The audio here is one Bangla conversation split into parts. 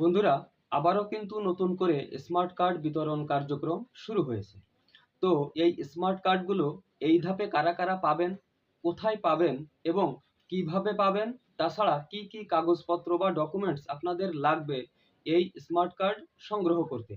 বন্ধুরা, আবারও কিন্তু নতুন করে স্মার্ট কার্ড বিতরণ কার্যক্রম শুরু হয়েছে। তো এই স্মার্ট কার্ডগুলো এই ধাপে কারা কারা পাবেন, কোথায় পাবেন এবং কীভাবে পাবেন, তাছাড়া কি কি কাগজপত্র বা ডকুমেন্টস আপনাদের লাগবে এই স্মার্ট কার্ড সংগ্রহ করতে।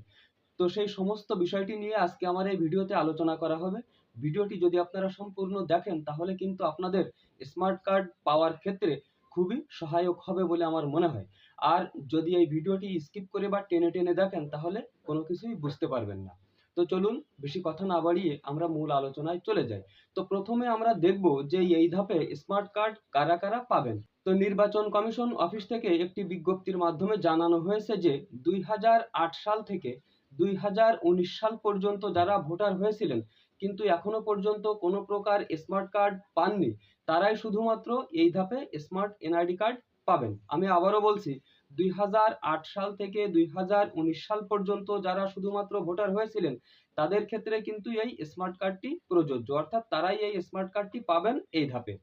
তো সেই সমস্ত বিষয়টি নিয়ে আজকে আমার এই ভিডিওতে আলোচনা করা হবে। ভিডিওটি যদি আপনারা সম্পূর্ণ দেখেন, তাহলে কিন্তু আপনাদের স্মার্ট কার্ড পাওয়ার ক্ষেত্রে খুবই সহায়ক হবে বলে আমার মনে হয়। আর যদি এই ভিডিওটি স্কিপ করে বা টেনে টেনে দেখেন, তাহলে কোনো কিছুই বুঝতে পারবেন না। তো চলুন, বেশি কথা না বাড়িয়ে আমরা মূল আলোচনায় চলে যাই। তো প্রথমে আমরা দেখব যে এই ধাপে স্মার্ট কার্ড কারা কারা পাবেন। তো নির্বাচন কমিশন অফিস থেকে একটি বিজ্ঞপ্তির মাধ্যমে জানানো হয়েছে যে দুই হাজার আট সাল থেকে দুই হাজার উনিশ সাল পর্যন্ত যারা ভোটার হয়েছিলেন, কিন্তু এখনও পর্যন্ত কোনো প্রকার স্মার্ট কার্ড পাননি। তারাই শুধুমাত্র এই ধাপে স্মার্ট এনআইডি কার্ড পাবেন। আমি আবারও বলছি, দুই হাজার আট সাল থেকে দুই হাজার উনিশ সাল পর্যন্ত যারা শুধুমাত্র ভোটার হয়েছিলেন, তাদের ক্ষেত্রে কিন্তু এই স্মার্ট কার্ডটি প্রযোজ্য। অর্থাৎ তারাই এই স্মার্ট কার্ডটি পাবেন এই ধাপে।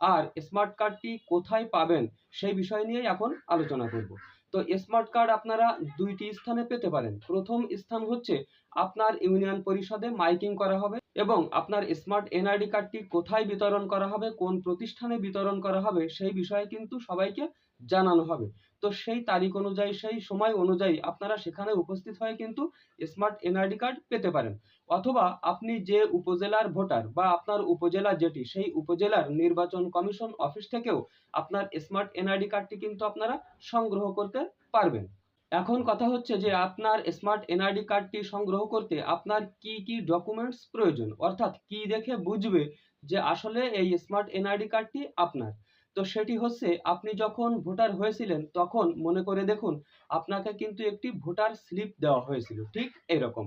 আর স্মার্ট কার্ডটি কোথায় পাবেন, সেই বিষয় নিয়েই এখন আলোচনা করব। তো স্মার্ট কার্ড আপনারা দুইটি স্থানে পেতে পারেন। প্রথম স্থান হচ্ছে আপনার ইউনিয়ন পরিষদে মাইকিং করা হবে এবং আপনার স্মার্ট এনআইডি কার্ডটি কোথায় বিতরণ করা হবে, কোন প্রতিষ্ঠানে বিতরণ করা হবে, সেই বিষয়ে কিন্তু সবাইকে জানানো হবে। তো সেই তারিখ অনুযায়ী, সেই সময় অনুযায়ী আপনারা সেখানে উপস্থিত হয়ে কিন্তু স্মার্ট এনআইডি কার্ড পেতে পারেন। অথবা আপনি যে উপজেলার ভোটার বা আপনার উপজেলা যেটি, সেই উপজেলার নির্বাচন কমিশন অফিস থেকেও আপনার স্মার্ট এনআইডি কার্ডটি কিন্তু আপনারা সংগ্রহ করতে পারবেন। এখন কথা হচ্ছে যে আপনার স্মার্ট এনআইডি কার্ডটি সংগ্রহ করতে আপনার কি কি ডকুমেন্টস প্রয়োজন? অর্থাৎ কি দেখে বুঝবে যে আসলে এই স্মার্ট এনআইডি কার্ডটি আপনার? তো সেটি হচ্ছে আপনি যখন ভোটার হয়েছিলেন তখন মনে করে দেখুন আপনাকে কিন্তু একটি ভোটার স্লিপ দেওয়া হয়েছিল, ঠিক এরকম।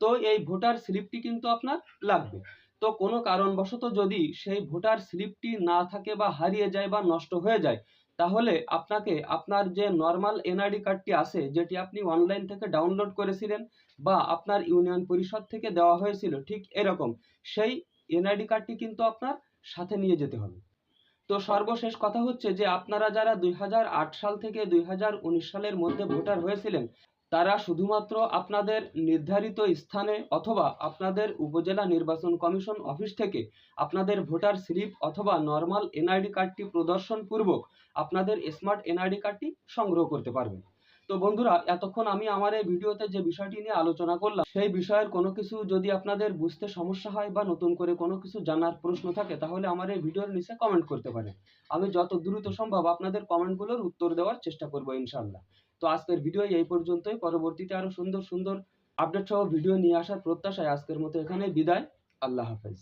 তো এই ভোটার স্লিপটি কিন্তু আপনার লাগবে। তো কোনো কারণবশত যদি সেই ভোটার স্লিপটি না থাকে বা হারিয়ে যায় বা নষ্ট হয়ে যায়, তাহলে আপনাকে আপনার যে নর্মাল এনআইডি কার্ডটি আছে যেটি আপনি অনলাইন থেকে ডাউনলোড করেছিলেন বা আপনার ইউনিয়ন পরিষদ থেকে দেওয়া হয়েছিল, ঠিক এরকম, সেই এনআইডি কার্ডটি কিন্তু আপনার সাথে নিয়ে যেতে হবে। তো সর্বশেষ কথা হচ্ছে যে, আপনারা যারা দুই হাজার আট সাল থেকে দুই হাজার উনিশ সালের মধ্যে ভোটার হয়েছিলেন, তারা শুধুমাত্র আপনাদের নির্ধারিত স্থানে অথবা আপনাদের উপজেলা নির্বাচন কমিশন অফিস থেকে আপনাদের ভোটার স্লিপ অথবা নর্মাল এনআইডি কার্ডটি প্রদর্শন পূর্বক আপনাদের স্মার্ট এনআইডি কার্ডটি সংগ্রহ করতে পারবেন। তো বন্ধুরা, এতক্ষণ আমি আমার এই ভিডিওতে যে বিষয়টি নিয়ে আলোচনা করলাম, সেই বিষয়ের কোনো কিছু যদি আপনাদের বুঝতে সমস্যা হয় বা নতুন করে কোনো কিছু জানার প্রশ্ন থাকে, তাহলে আমার এই ভিডিওর নিচে কমেন্ট করতে পারেন। আমি যত দ্রুত সম্ভব আপনাদের কমেন্টগুলোর উত্তর দেওয়ার চেষ্টা করব ইনশাল্লাহ তো আজকের ভিডিও এই পর্যন্তই। পরবর্তীতে আরও সুন্দর সুন্দর আপডেট সহ ভিডিও নিয়ে আসার প্রত্যাশায় আজকের মতো এখানে বিদায়। আল্লাহ হাফেজ।